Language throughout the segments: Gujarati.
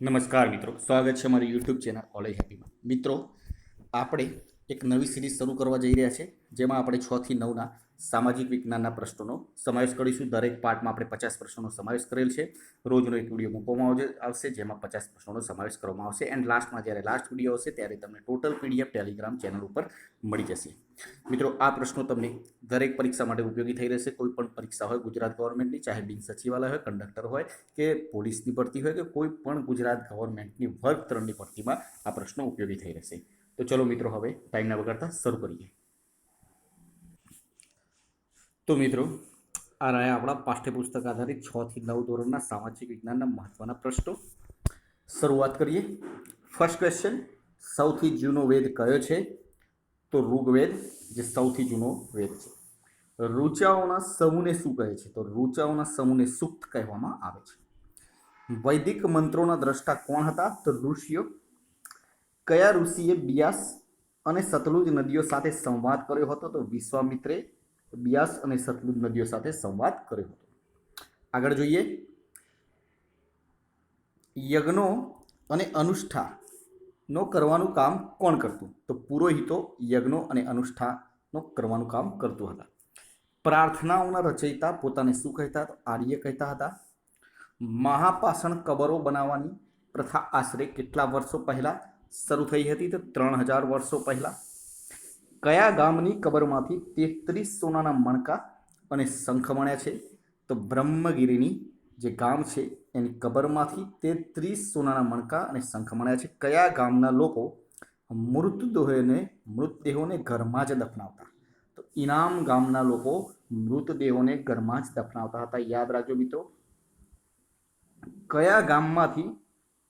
નમસ્કાર મિત્રો. સ્વાગત છે મારી યુટ્યુબ ચેનલ કોલેજ હેપીમાં મિત્રો, આપણે એક નવી સિરીઝ શરૂ કરવા જઈ રહ્યા છે, જેમાં આપણે છથી નવના સામાજિક વિજ્ઞાનના પ્રશ્નોનો સમાવેશ કરીશું. દરેક પાર્ટમાં આપણે પચાસ પ્રશ્નોનો સમાવેશ કરેલ છે. રોજનો એક વીડિયો મૂકવામાં આવશે- જેમાં પચાસ પ્રશ્નોનો સમાવેશ કરવામાં આવશે. એન્ડ લાસ્ટમાં જ્યારે લાસ્ટ વીડિયો આવશે ત્યારે તમને ટોટલ પીડીએફ ટેલિગ્રામ ચેનલ ઉપર મળી જશે. મિત્રો, આ પ્રશ્નો તમને દરેક પરીક્ષા માટે ઉપયોગી થઈ રહેશે. કોઈ પણ પરીક્ષા હોય, ગુજરાત ગવર્મેન્ટની, ચાહે બિન સચિવાલય હોય, કંડક્ટર હોય, કે પોલીસની ભરતી હોય, કે કોઈ પણ ગુજરાત ગવર્મેન્ટની વર્ગ ત્રણની ભરતીમાં આ પ્રશ્નો ઉપયોગી થઈ રહેશે. તો ચલો મિત્રો, હવે ટાઈમના વગરતા શરૂ કરીએ. તો મિત્રો, આ રહ્યા આપણા પાઠ્યપુસ્તક આધારિત છ થી નવ ધોરણના સામાજિક વિજ્ઞાનના મહત્વના પ્રશ્નો. શરૂઆત કરીએ. ફર્સ્ટ ક્વેશ્ચન સૌથી જૂનો વેદ કયો છે? તો ઋગ્વેદ, જે સૌથી જૂનો વેદ છે. ઋચાઓના સમૂહને શું કહે છે? તો ઋચાઓના સમૂહને સુક્ત કહેવામાં આવે છે. વૈદિક મંત્રોના દ્રષ્ટા કોણ હતા? તો ઋષિઓ. કયા ઋષિએ બિયાસ અને સતલુજ નદીઓ સાથે સંવાદ કર્યો હતો? તો વિશ્વામિત્રે બિયાસ અને સતલુજ નદીઓ સાથે સંવાદ કર્યો હતો. આગળ જોઈએ. યજ્ઞો અને અનુષ્ઠાનો કરવાનું કામ કોણ કરતું? તો પુરોહિતો યજ્ઞો અને અનુષ્ઠાનો કરવાનું કામ કરતું હતા. પ્રાર્થનાઓના રચયિતા પોતાને શું કહેતા આર્ય કહેતા હતા. મહાપાષણ કબરો બનાવવાની પ્રથા આશરે કેટલા વર્ષો પહેલાં શરૂ થઈ હતી? તો ત્રણ હજાર વર્ષો પહેલાં કયા ગામની કબરમાંથી તેત્રીસ સોનાના મણકા અને શંખ મળ્યા છે? તો બ્રહ્મગીરીની જે ગામ છે, એની કબરમાંથી તેત્રીસ સોનાના મણકા અને શંખ મળ્યા છે. કયા ગામના લોકો મૃતદેહોને મૃતદેહોને ઘરમાં જ દફનાવતા? તો ઇનામ ગામના લોકો મૃતદેહોને ઘરમાં જ દફનાવતા હતા. યાદ રાખજો મિત્રો. કયા ગામમાંથી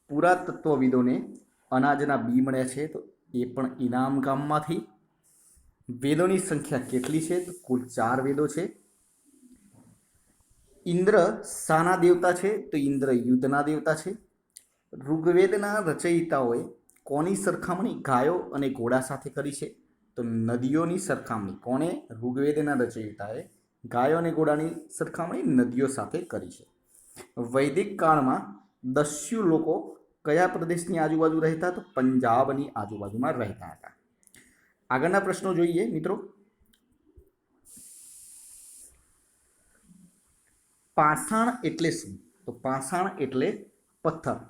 પુરાતત્વવિદોને અનાજના બી મળ્યા છે? તો એ પણ ઇનામ ગામમાંથી. વેદોની સંખ્યા કેટલી છે? તો કુલ ચાર વેદો છે. ઇન્દ્ર શાના દેવતા છે, તો ઇન્દ્ર યુદ્ધના દેવતા છે. ઋગ્વેદના રચયિતાઓએ કોની સરખામણી ગાયો અને ઘોડા સાથે કરી છે? તો નદીઓની સરખામણી કોણે? ઋગ્વેદના રચયિતાએ ગાયો અને ઘોડાની સરખામણી નદીઓ સાથે કરી છે. વૈદિક કાળમાં દસ્યુ લોકો કયા પ્રદેશની આજુબાજુ રહેતા? તો પંજાબની આજુબાજુમાં રહેતા હતા. આગળના પ્રશ્નો જોઈએ, મિત્રો. પાષાણ એટલે શું? તો પાષાણ એટલે પથ્થર.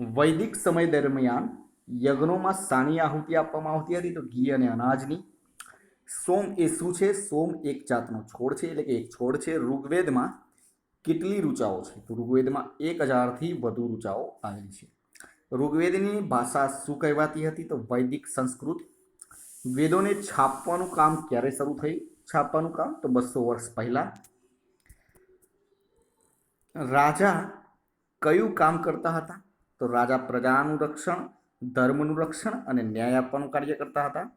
વૈદિક સમય દરમિયાન યજ્ઞોમાં સાની આહુતિ આપવામાં આવતી હતી, તો ઘી અને અનાજની. સોમ એ શું છે? સોમ એક જાતનો છોડ છે, એટલે કે એક છોડ છે. ઋગ્વેદમાં કેટલી ઋચાઓ છે? તો ઋગ્વેદમાં એક હજારથી વધુ ઋચાઓ આવેલી છે. ઋગ્વેદની ભાષા શું કહેવાતી હતી? તો વૈદિક સંસ્કૃત વેદોને છાપવાનું કામ ક્યારે શરૂ થયું છાપવાનું કામ તો બસો વર્ષ પહેલાં. રાજા કયું કામ કરતા હતા? તો રાજા પ્રજાનું રક્ષણ, ધર્મનું રક્ષણ અને ન્યાય આપવાનું કાર્ય કરતા હતા.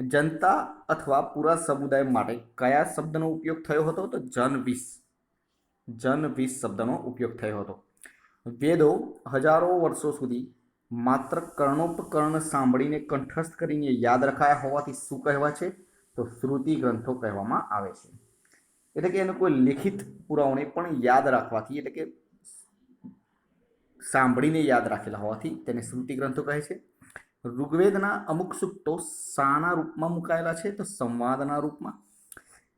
જનતા અથવા પૂરા સમુદાય માટે કયા શબ્દનો ઉપયોગ થયો હતો? તો જનવિસ. જનવિસ શબ્દનો ઉપયોગ થયો હતો. વેદો હજારો વર્ષો સુધી માત્ર કર્ણોપકર્ણ સાંભળીને કંઠસ્થ કરીને યાદ રખાયા હોવાથી શું કહેવાય છે? તો શ્રુતિ ગ્રંથો કહેવામાં આવે છે. એટલે કે એનો કોઈ લિખિત પુરાવને પણ યાદ રાખવાથી એટલે કે સાંભળીને યાદ રાખેલા હોવાથી તેને શ્રુતિ ગ્રંથો કહે છે. ઋગ્વેદના અમુક સૂક્તો શાના રૂપમાં મુકાયેલા છે તો સંવાદના રૂપમાં.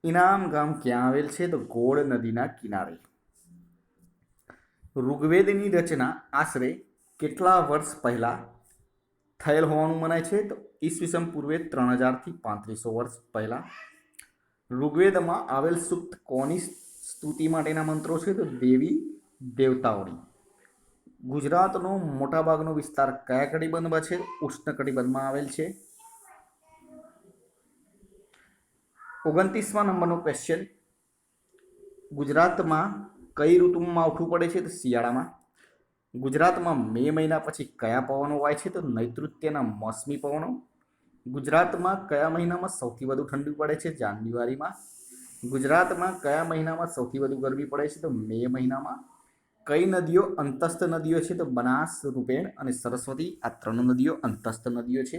ઇનામ ગામ ક્યાં આવેલ છે તો ગોળ નદીના કિનારે. ઋગ્વેદની રચના આશરે કેટલા વર્ષ પહેલાં થયેલ હોવાનું મનાય છે? તો ઈસવીસન પૂર્વે ત્રણ હજારથી પાંત્રીસો વર્ષ પહેલાં ઋગ્વેદમાં આવેલ સૂક્ત કોની સ્તુતિ માટેના મંત્રો છે? તો દેવી દેવતાઓની. ગુજરાતનો મોટાભાગનો વિસ્તાર કયા કટિબંધમાં છે? ઉષ્ણ કટિબંધમાં આવેલ છે. ઓગણત્રીસમાં નંબરનો ક્વેશ્ચન ગુજરાતમાં કઈ ઋતુમાં માવઠું પડે છે? તો શિયાળામાં. ગુજરાતમાં મે મહિના પછી કયા પવનો વાય છે તો નૈઋત્યના મોસમી પવનો? ગુજરાતમાં કયા મહિનામાં સૌથી વધુ ઠંડી પડે છે જાન્યુઆરીમાં? ગુજરાતમાં કયા મહિનામાં સૌથી વધુ ગરમી પડે છે તો મે મહિનામાં? કઈ નદીઓ અંતસ્થ નદીઓ છે તો બનાસ, રૂપેણ અને સરસ્વતી આ ત્રણ નદીઓ અંતસ્થ નદીઓ છે.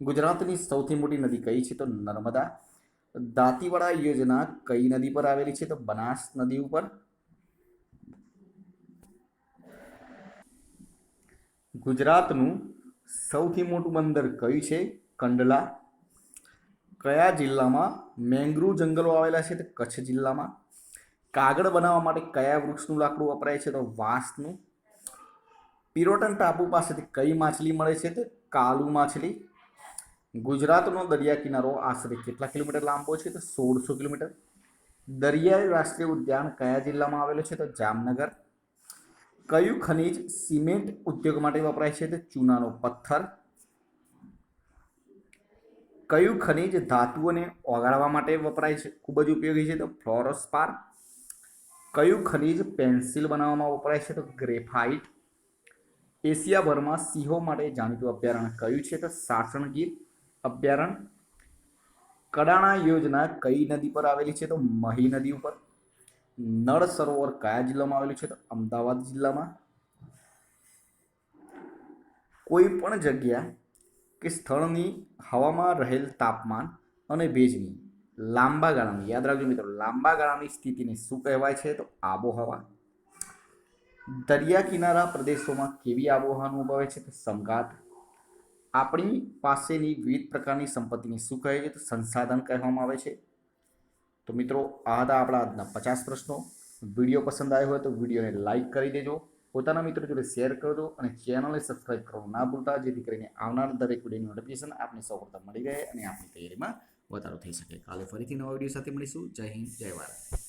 ગુજરાતની સૌથી મોટી નદી કઈ છે તો નર્મદા? દાંતીવાડા યોજના કઈ નદી પર આવેલી છે તો બનાસ નદી ઉપર? ગુજરાતનું સૌથી મોટું બંદર કયું છે? કંડલા. કયા જિલ્લામાં મેંગ્રુવ જંગલો આવેલા છે? તો કચ્છ જિલ્લામાં. કાગળ બનાવવા માટે કયા વૃક્ષનું લાકડું વપરાય છે? તો વાંસનું. પિરોટન ટાપુ પાસેથી કઈ માછલી મળે છે? તો કાલુ માછલી. ગુજરાતનો દરિયા કિનારો આશરે કેટલા કિલોમીટર લાંબો છે? તો સોળસો કિલોમીટર. દરિયાઈ રાષ્ટ્રીય ઉદ્યાન કયા જિલ્લામાં આવેલો છે? તો જામનગર. કયું ખનિજ સિમેન્ટ ઉદ્યોગ માટે વપરાય છે? તો ચૂનાનો પથ્થર. કયું ખનિજ ધાતુઓને ઓગાળવા માટે વપરાય છે? ખૂબ જ ઉપયોગી છે. તો ફ્લોરોસ્પાર. કયું ખનિજ પેન્સિલ બનાવવામાં વપરાય છે? તો ગ્રેફાઇટ. એશિયાભરમાં સિંહો માટે જાણીતું અભયારણ્ય કયું છે? તો સાસણગીર અભયારણ્ય. કડાણા યોજના કઈ નદી પર આવેલી છે? તો મહી નદી ઉપર. નળ સરોવર કયા જિલ્લામાં આવેલું છે તો અમદાવાદ જિલ્લામાં. કોઈ પણ જગ્યા કે સ્થળની હવામાં રહેલ તાપમાન અને ભેજની લાંબા ગાળાની, યાદ રાખજો મિત્રો, લાંબા ગાળાની સ્થિતિને શું કહેવાય છે તો આબોહવા. દરિયા કિનારા પ્રદેશોમાં કેવી આબોહવા અનુભવે છે તો સમઘાત. આપણી પાસેની વિવિધ પ્રકારની સંપત્તિને શું કહે છે તો સંસાધન કહેવામાં આવે છે. તો મિત્રો, આ હતા આપણા આજના પચાસ પ્રશ્નો. વીડિયો પસંદ આવ્યો હોય તો વિડીયોને લાઇક કરી દેજો. પોતાના મિત્રો જોડે શેર કરજો અને ચેનલને સબસ્ક્રાઇબ કરવાનું ના ભૂલતા, જેથી કરીને આવનાર દરેક વિડીયોની નોટિફિકેશન આપને સૌપ્રથમ મળી રહે અને આપણી તૈયારીમાં વધારો થઈ શકે. કાલે ફરીથી નવા વીડિયો સાથે મળીશું. જય હિન્દ, જય ભારત.